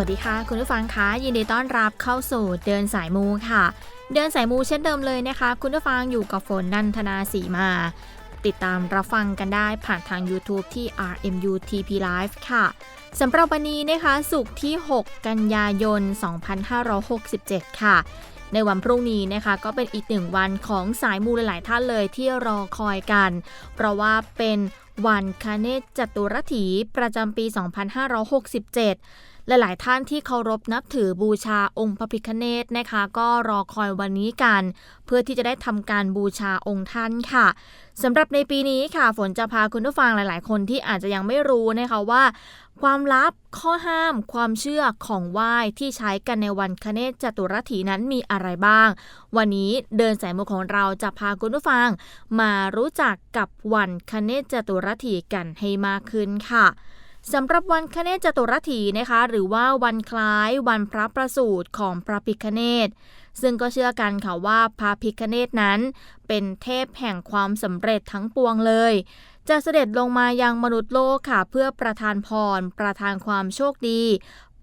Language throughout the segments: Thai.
วัสดีค่ะ คุณผู้ฟังคะยินดีต้อนรับเข้าสู่เดินสายมูค่ะ เดินสายมูเช่นเดิมเลยนะคะ คุณผู้ฟังอยู่กับฝนนันทนาสีมา ติดตามรับฟังกันได้ผ่านทาง YouTube ที่ RMU TP Live ค่ะสำหรับวันนี้นะคะสุกที่ 6 กันยายน 2567 ค่ะ ในวันพรุ่งนี้นะคะ ก็เป็นอีกหนึ่งวันของสายมูหลายๆท่านเลยที่รอคอยกัน เพราะว่าเป็นวันคเนศจตุรถีประจำปี 2567 หลาย ๆ ท่านที่เคารพนับถือบูชาองค์พระพิฆเนศนะคะ ก็รอคอยวันนี้กัน เพื่อที่จะได้ทำการบูชาองค์ท่านค่ะสำหรับในปีนี้ค่ะ ฝนจะพาคุณผู้ฟังหลาย ๆ คนที่อาจจะยังไม่รู้นะคะว่า ความลับข้อห้าม ความเชื่อของไหว้ที่ใช้กันในวันคเนศจตุรถีนั้นมีอะไรบ้าง วันนี้เดินสายมูของเราจะพาคุณผู้ฟัง มารู้จักกับวันคเนศจตุรถีกันให้มากขึ้นค่ะ สำหรับวันคเนศจตุรถีนะคะ หรือว่าวันคล้ายวันพระประสูติของพระพิคเนศซึ่งก็เชื่อกันค่ะว่าพระพิคเนศนั้น เป็นเทพแห่งความสำเร็จทั้งปวงเลย จะเสด็จลงมายังมนุษย์โลกค่ะ เพื่อประทานพร ประทานความโชคดี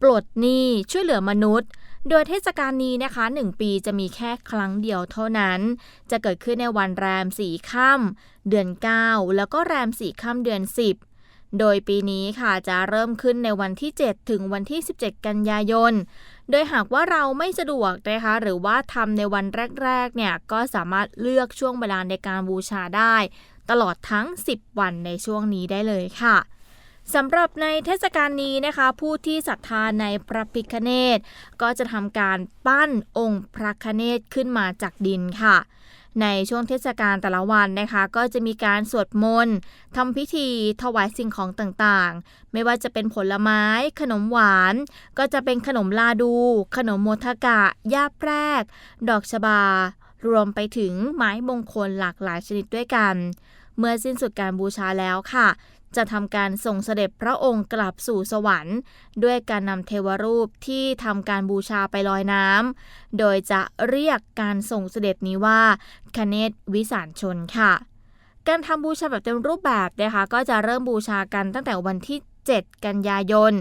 ปลดหนี้ช่วยเหลือมนุษย์โดยเทศกาลนี้นะคะ 1 ปีจะมีแค่ครั้งเดียวเท่านั้น จะเกิดขึ้นในวันแรมสีค่ำเดือน 9 แล้วก็แรมสีค่ำเดือน 10 โดยปีนี้ค่ะจะเริ่มขึ้นในวันที่ 7 ถึงวันที่ 17 กันยายน โดยหากว่าเราไม่สะดวกนะคะหรือว่าทำในวันแรกๆเนี่ยก็สามารถเลือกช่วงเวลาในการบูชาได้ ตลอดทั้ง 10 วันในช่วงนี้ได้เลยค่ะสำหรับในเทศกาลนี้นะคะ ผู้ที่ศรัทธาในพระพิคเนตก็จะทำการปั้นองค์พระคเนตขึ้นมาจากดินค่ะ ในช่วงเทศกาลแต่ละวันนะคะ ก็จะมีการสวดมนต์ทำพิธีถวายสิ่งของต่างๆ ไม่ว่าจะเป็นผลไม้ ขนมหวาน ก็จะเป็นขนมลาดู ขนมโมทกะย่าแพรก ดอกชบา รวมไปถึงไม้มงคลหลากหลายชนิดด้วยกัน เมื่อสิ้นสุดการบูชาแล้วค่ะ จะทำการส่งเสด็จพระองค์กลับสู่สวรรค์ ด้วยการนำเทวรูปที่ทำการบูชาไปลอยน้ำ โดยจะเรียกการส่งเสด็จนี้ว่าคเนศวิสารชนค่ะการทำบูชาแบบเต็มรูปแบบนะคะก็จะเริ่มบูชากันตั้งแต่วันที่ 7 กันยายน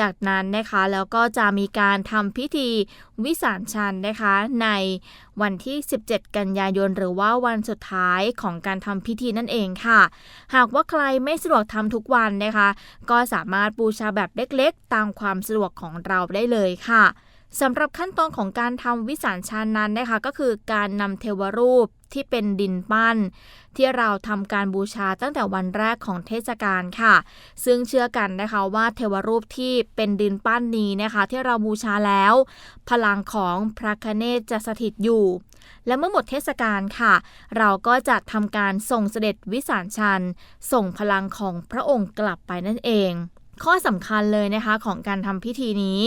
จากนั้นนะคะแล้วก็จะมีการทำพิธีวิสารชันนะคะในวันที่ 17 กันยายน หรือว่าวันสุดท้ายของการทำพิธีนั่นเองค่ะ หากว่าใครไม่สะดวกทำทุกวันนะคะ ก็สามารถบูชาแบบเล็กๆ ตามความสะดวกของเราได้เลยค่ะ สำหรับขั้นตอนของการทำวิสารชันนั้นนะคะก็คือการนำเทวรูปที่เป็นดินปั้น ที่เราทำการบูชาตั้งแต่วันแรกของเทศกาลค่ะ ซึ่งเชื่อกันนะคะว่าเทวรูปที่เป็นดินปั้นนี้นะคะ ที่เราบูชาแล้ว พลังของพระคเนศจะสถิตอยู่ และเมื่อหมดเทศกาลค่ะ เราก็จะทำการส่งเสด็จวิสารชัน ส่งพลังของพระองค์กลับไปนั่นเอง ข้อสำคัญเลยนะคะของการทำพิธีนี้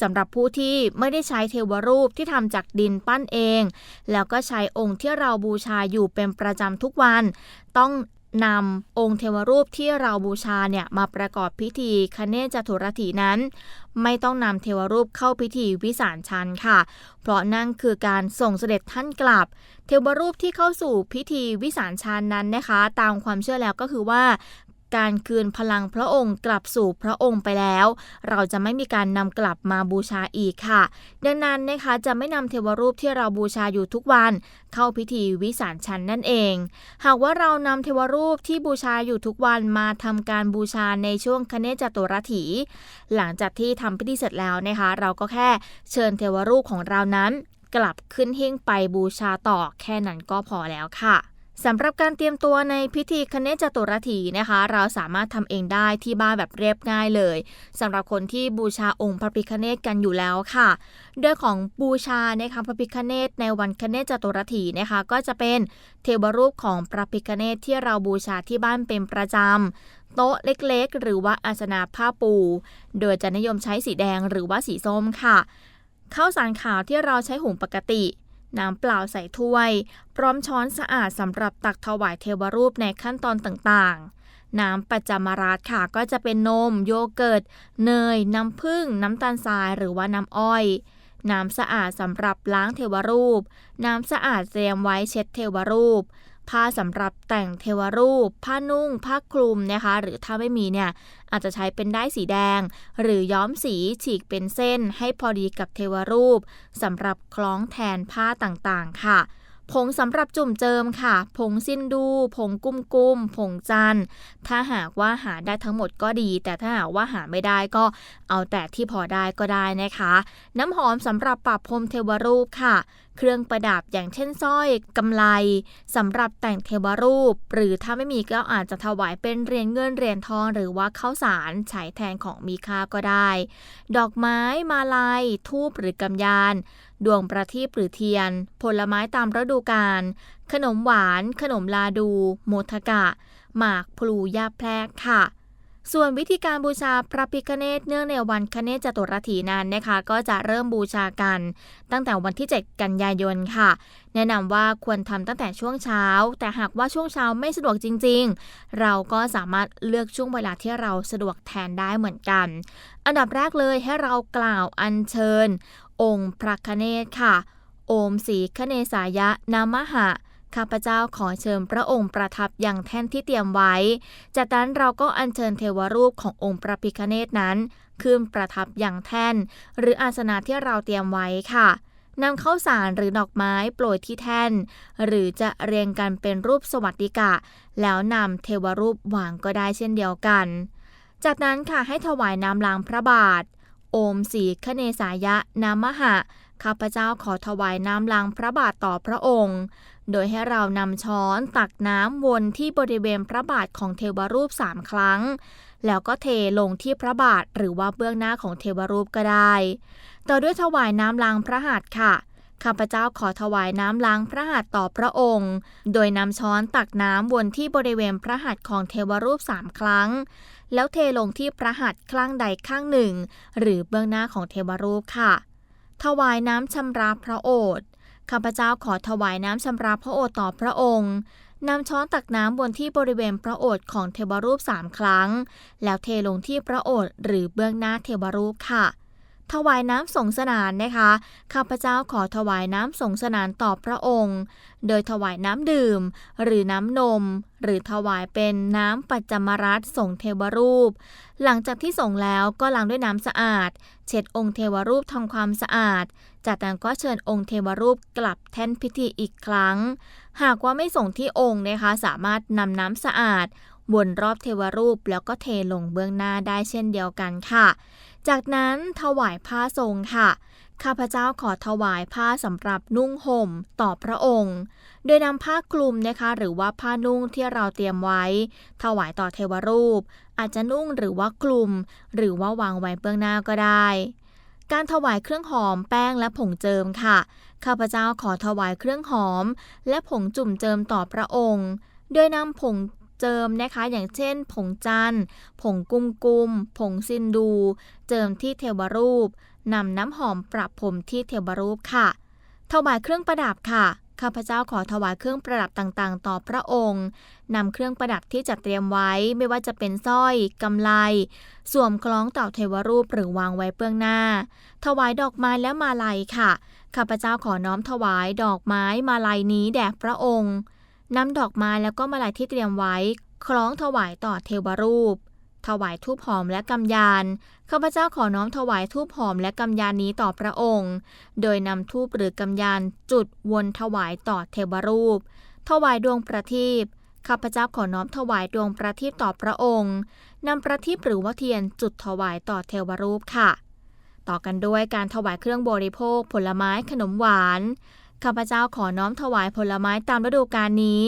สำหรับผู้ที่ไม่ได้ใช้เทวรูปที่ทำจากดินปั้นเอง แล้วก็ใช้องค์ที่เราบูชาอยู่เป็นประจำทุกวัน ต้องนำองค์เทวรูปที่เราบูชาเนี่ยมาประกอบพิธีคเนศจตุรถีนั้น ไม่ต้องนำเทวรูปเข้าพิธีวิสารชันค่ะ เพราะนั่นคือการส่งเสด็จท่านกลับ เทวรูปที่เข้าสู่พิธีวิสารชันนั้นนะคะ ตามความเชื่อแล้วก็คือว่า การคืนพลังพระองค์กลับสู่พระองค์ไปแล้ว เราจะไม่มีการนำกลับมาบูชาอีกค่ะ ดังนั้นนะคะจะไม่นำเทวรูปที่เราบูชาอยู่ทุกวัน เข้าพิธีวิสารชันนั่นเอง หากว่าเรานำเทวรูปที่บูชาอยู่ทุกวันมาทำการบูชาในช่วงคเนจตุรถี หลังจากที่ทำพิธีเสร็จแล้วนะคะ เราก็แค่เชิญเทวรูปของเรานั้น กลับขึ้นหิ้งไปบูชาต่อแค่นั้นก็พอแล้วค่ะ สำหรับการเตรียมตัวในพิธีคเนจตุรถีนะคะ เราสามารถทำเองได้ที่บ้านแบบเรียบง่ายเลยสำหรับคนที่บูชาองค์พระพิคเนศกันอยู่แล้วค่ะ โดยของบูชานะคะพระพิคเนศในวันคเนจตุรถีนะคะ ก็จะเป็นเทวรูปของพระพิคเนศที่เราบูชาที่บ้านเป็นประจำโต๊ะเล็กๆ หรือว่าอาสนะผ้าปู โดยจะนิยมใช้สีแดงหรือว่าสีส้มค่ะ ข้าวสารขาวที่เราใช้หุงปกติ น้ำเปล่าใส่ถ้วย พร้อมช้อนสะอาดสำหรับตักถวายเทวรูปในขั้นตอนต่างๆ น้ำปัจจามาราชค่ะก็จะเป็นนม โยเกิร์ต เนย น้ำผึ้ง น้ำตาลทรายหรือว่าน้ำอ้อย น้ำสะอาดสำหรับล้างเทวรูป น้ำสะอาดเตรียมไว้เช็ดเทวรูป ผ้าสำหรับแต่งเทวรูป ผ้านุ่ง ผ้าคลุมนะคะ หรือถ้าไม่มีเนี่ยอาจจะใช้เป็นได้สีแดง หรือย้อมสีฉีกเป็นเส้นให้พอดีกับเทวรูปสำหรับคล้องแทนผ้าต่างๆ ค่ะผงสำหรับจุ่มเจิมค่ะ ผงซินดู ผงกุ้มกุ้ม ผงจัน ถ้าหากว่าหาได้ทั้งหมดก็ดี แต่ถ้าหากว่าหาไม่ได้ก็เอาแต่ที่พอได้ก็ได้นะคะ น้ำหอมสำหรับปรับพรมเทวรูปค่ะเครื่องประดับอย่างเช่นสร้อยกำไลสำหรับแต่งเทวรูป หรือถ้าไม่มีก็อาจจะถวายเป็นเหรียญเงินเหรียญทอง หรือว่าข้าวสารใช้แทนของมีค่าก็ได้ ดอกไม้ มาลัยทูบหรือกำยานดวงประทีปหรือเทียน ผลไม้ตามฤดูกาลขนมหวาน ขนมลาดู โมทกะ หมากพลูยาแพรกค่ะ ส่วนวิธีการบูชาพระพิคเนตเนื่องในวันคเนศจตุรถีนั้นนะคะ ก็จะเริ่มบูชากัน ตั้งแต่วันที่ 7 กันยายนค่ะ แนะนำว่าควรทำตั้งแต่ช่วงเช้า แต่หากว่าช่วงเช้าไม่สะดวกจริง ๆ เราก็สามารถเลือกช่วงเวลาที่เราสะดวกแทนได้เหมือนกัน อันดับแรกเลยให้เรากล่าวอัญเชิญ องค์พระคเนศค่ะ โอมสีคเนสายะนามหะ ข้าพเจ้าขอเชิญพระองค์ประทับอย่างแท่นที่เตรียมไว้ จากนั้นเราก็อัญเชิญเทวรูปขององค์พระพิคเนตนั้น ขึ้นประทับอย่างแท่น หรืออาสนะที่เราเตรียมไว้ค่ะนำข้าวสารหรือดอกไม้โปรยที่แท่น หรือจะเรียงกันเป็นรูปสวัสดิกะ แล้วนำเทวรูปวางก็ได้เช่นเดียวกัน จากนั้นค่ะให้ถวายน้ำล้างพระบาท โอมสีคเนสายะนามหะข้าพเจ้าขอถวายน้ำล้างพระบาทต่อพระองค์ โดยให้เรานำช้อนตักน้ำวนที่บริเวณพระบาทของเทวรูปสามครั้ง แล้วก็เทลงที่พระบาทหรือว่าเบื้องหน้าของเทวรูปก็ได้ ต่อด้วยถวายน้ำล้างพระหัตถ์ค่ะข้าพเจ้าขอถวายน้ำล้างพระหัตถ์ต่อพระองค์ โดยนำช้อนตักน้ำวนที่บริเวณพระหัตถ์ของเทวรูปสามครั้ง แล้วเทลงที่พระหัตถ์ข้างใดข้างหนึ่ง หรือเบื้องหน้าของเทวรูปค่ะ ถวายน้ำชำระพระโอษฐ์ ข้าพเจ้าขอถวายน้ำชำระพระโอษฐ์ต่อพระองค์นำช้อนตักน้ำบนที่บริเวณพระโอษฐ์ของเทวรูปสามครั้ง แล้วเทลงที่พระโอษฐ์หรือเบื้องหน้าเทวรูปค่ะ ถวายน้ำสงสนานนะคะ ข้าพเจ้าขอถวายน้ำสงสนานต่อพระองค์ โดยถวายน้ำดื่ม หรือน้ำนม หรือถวายเป็นน้ำปัจจมรัตส่งเทวรูป หลังจากที่ส่งแล้วก็ล้างด้วยน้ำสะอาด เช็ดองค์เทวรูปทำความสะอาด จากนั้นก็เชิญองค์เทวรูปกลับแท่นพิธีอีกครั้ง หากว่าไม่ส่งที่องค์นะคะ สามารถนำน้ำสะอาดวนรอบเทวรูปแล้วก็เทลงเบื้องหน้าได้เช่นเดียวกันค่ะ จากนั้นถวายผ้าทรงค่ะ ข้าพเจ้าขอถวายผ้าสำหรับนุ่งห่มต่อพระองค์ โดยนำผ้าคลุมนะคะ หรือว่าผ้านุ่งที่เราเตรียมไว้ ถวายต่อเทวรูป อาจจะนุ่งหรือว่าคลุม หรือว่าวางไว้เบื้องหน้าก็ได้ การถวายเครื่องหอมแป้งและผงเจิมค่ะ ข้าพเจ้าขอถวายเครื่องหอม และผงจุ่มเจิมต่อพระองค์ โดยนำผงเจิมนะคะ อย่างเช่น ผงจันผงกุ้มกุม ผงซินดู เจิมที่เทวรูปนำน้ำหอมปรับผมที่เทวรูปค่ะ ถวายเครื่องประดับค่ะ ข้าพเจ้าขอถวายเครื่องประดับต่างๆ ต่อพระองค์นำเครื่องประดับที่จัดเตรียมไว้ไม่ว่าจะเป็นสร้อยกำไล สวมคล้องต่อเทวรูปหรือวางไว้เบื้องหน้า ถวายดอกไม้และมาลัยค่ะ ข้าพเจ้าขอน้อมถวายดอกไม้มาลัยนี้แด่พระองค์นำดอกไม้แล้วก็มาลัยที่เตรียมไว้ คล้องถวายต่อเทวรูป ถวายทูปหอมและกำยาน ข้าพเจ้าขอน้อมถวายทูปหอมและกำยานนี้ต่อพระองค์ โดยนำทูปหรือกำยานจุดวนถวายต่อเทวรูป ถวายดวงประทีป ข้าพเจ้าขอน้อมถวายดวงประทีปต่อพระองค์นำประทีปหรือว่าเทียนจุดถวายต่อเทวรูปค่ะ ต่อกันด้วยการถวายเครื่องบริโภค ผลไม้ขนมหวานข้าพเจ้าขอน้อมถวายผลไม้ตามฤดูกาลนี้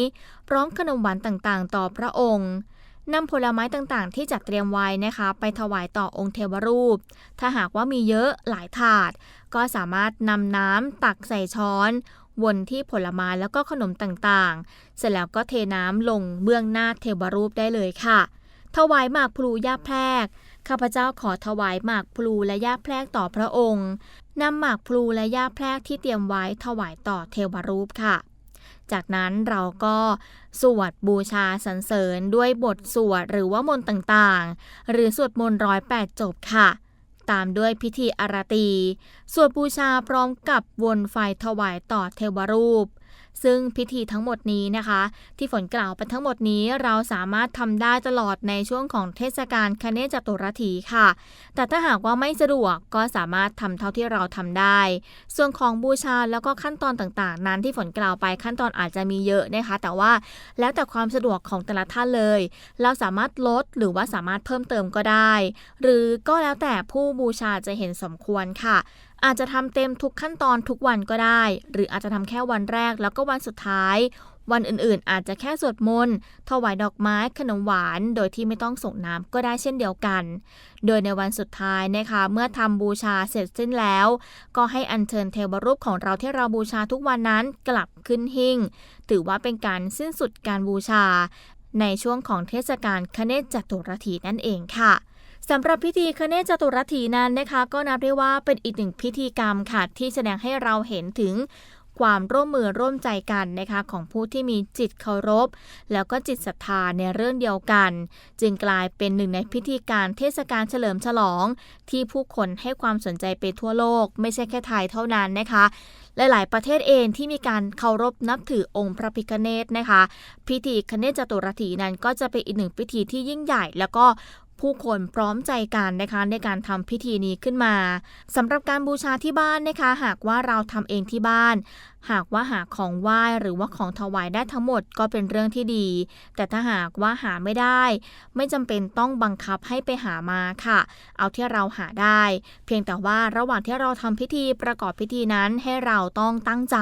พร้อมขนมหวานต่างๆ ต่อพระองค์ นำผลไม้ต่างๆ ที่จัดเตรียมไว้นะคะ ไปถวายต่อองค์เทวรูป ถ้าหากว่ามีเยอะหลายถาด ก็สามารถนำน้ำตักใส่ช้อน วนที่ผลไม้แล้วก็ขนมต่างๆ เสร็จแล้วก็เทน้ำลงเบื้องหน้าเทวรูปได้เลยค่ะ ถวายหมากพลูย่าแพรกข้าพเจ้าขอถวายหมากพลูและย่าแพรกต่อพระองค์นำหมากพลูและย่าแพรกที่เตรียมไว้ถวายต่อเทวรูปค่ะ จากนั้นเราก็สวดบูชาสรรเสริญด้วยบทสวดหรือว่ามนต์ต่างๆ หรือสวดมนต์ร้อยแปดจบค่ะ ตามด้วยพิธีอาราตี สวดบูชาพร้อมกับวนไฟถวายต่อเทวรูป ซึ่งพิธีทั้งหมดนี้นะคะ ที่ฝนกล่าวไปทั้งหมดนี้เราสามารถทำได้ตลอดในช่วงของเทศกาลคเนจตุรถีค่ะ แต่ถ้าหากว่าไม่สะดวกก็สามารถทำเท่าที่เราทำได้ ส่วนของบูชาแล้วก็ขั้นตอนต่างๆ นั้นที่ฝนกล่าวไปขั้นตอนอาจจะมีเยอะนะคะ แต่ว่าแล้วแต่ความสะดวกของแต่ละท่านเลย เราสามารถลดหรือว่าสามารถเพิ่มเติมก็ได้ หรือก็แล้วแต่ผู้บูชาจะเห็นสมควรค่ะ อาจจะทำเต็มทุกขั้นตอนทุกวันก็ได้ หรืออาจจะทำแค่วันแรกแล้วก็วันสุดท้าย วันอื่นๆ อาจจะแค่สวดมนต์ถวายดอกไม้ขนมหวาน โดยที่ไม่ต้องส่งน้ำก็ได้เช่นเดียวกัน โดยในวันสุดท้ายนะคะ เมื่อทำบูชาเสร็จสิ้นแล้ว ก็ให้อัญเชิญเทวรูปของเราที่เราบูชาทุกวันนั้นกลับขึ้นหิ้งถือว่าเป็นการสิ้นสุดการบูชา ในช่วงของเทศกาลคเนศจตุรถีนั่นเองค่ะสำหรับพิธีคเนศจตุรถีนั้นนะคะ ก็นับได้ว่าเป็นอีกหนึ่งพิธีกรรมค่ะที่แสดงให้เราเห็นถึงความร่วมมือร่วมใจกันนะคะของผู้ที่มีจิตเคารพ แล้วก็จิตศรัทธาในเรื่องเดียวกัน จึงกลายเป็นหนึ่งในพิธีการเทศกาลเฉลิมฉลอง ที่ผู้คนให้ความสนใจไปทั่วโลก ไม่ใช่แค่ไทยเท่านั้นนะคะ หลาย ๆ ประเทศเองที่มีการเคารพนับถือองค์พระพิฆเนศนะคะ พิธีคเนศจตุรถีนั้นก็จะเป็นอีกหนึ่งพิธีที่ยิ่งใหญ่ แล้วก็ผู้คนพร้อมใจกันนะคะในการทำพิธีนี้ขึ้นมาสำหรับการบูชาที่บ้านนะคะ หากว่าเราทำเองที่บ้าน หากว่าหาของไหว้หรือว่าของถวายได้ทั้งหมดก็เป็นเรื่องที่ดี แต่ถ้าหากว่าหาไม่ได้ ไม่จำเป็นต้องบังคับให้ไปหามาค่ะ เอาที่เราหาได้ เพียงแต่ว่าระหว่างที่เราทำพิธีประกอบพิธีนั้นให้เราต้องตั้งใจ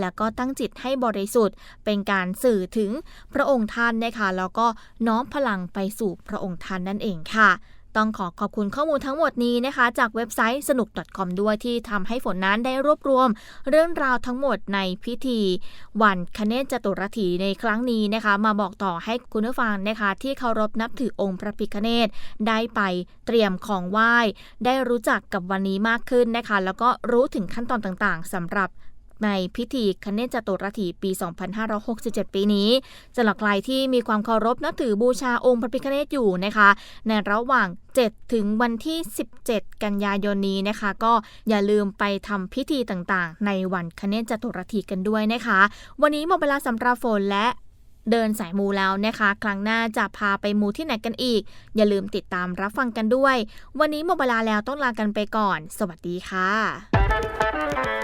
แล้วก็ตั้งจิตให้บริสุทธิ์ เป็นการสื่อถึงพระองค์ท่านนะคะแล้วก็น้อมพลังไปสู่พระองค์ท่านนั่นเองค่ะ ต้องขอขอบคุณข้อมูลทั้งหมดนี้นะคะ จากเว็บไซต์สนุก .com ด้วยที่ทำให้ฝนนั้นได้รวบรวม เรื่องราวทั้งหมดในพิธี วันคเนศจตุรถีในครั้งนี้นะคะ มาบอกต่อให้คุณผู้ฟังนะคะ ที่เคารพนับถือองค์พระพิฆเนศได้ไปเตรียมของไหว้ ได้รู้จักกับวันนี้มากขึ้นนะคะ แล้วก็รู้ถึงขั้นตอนต่างๆสำหรับ ในพิธีคเนจตุรถีปี 2567 ปีนี้สำหรับใครที่มีความเคารพนับถือบูชาองค์พระพิฆเนศอยู่นะคะ ในระหว่าง 7 ถึงวันที่ 17 กันยายนนี้นะคะ ก็อย่าลืมไปทำพิธีต่างๆ ในวันคเนจตุรถีกันด้วยนะคะ วันนี้หมดเวลาสำหรับฝนและเดินสายมูแล้วนะคะ ครั้งหน้าจะพาไปมูที่ไหนกันอีก อย่าลืมติดตามรับฟังกันด้วย วันนี้หมดเวลาแล้วต้องลากันไปก่อน สวัสดีค่ะ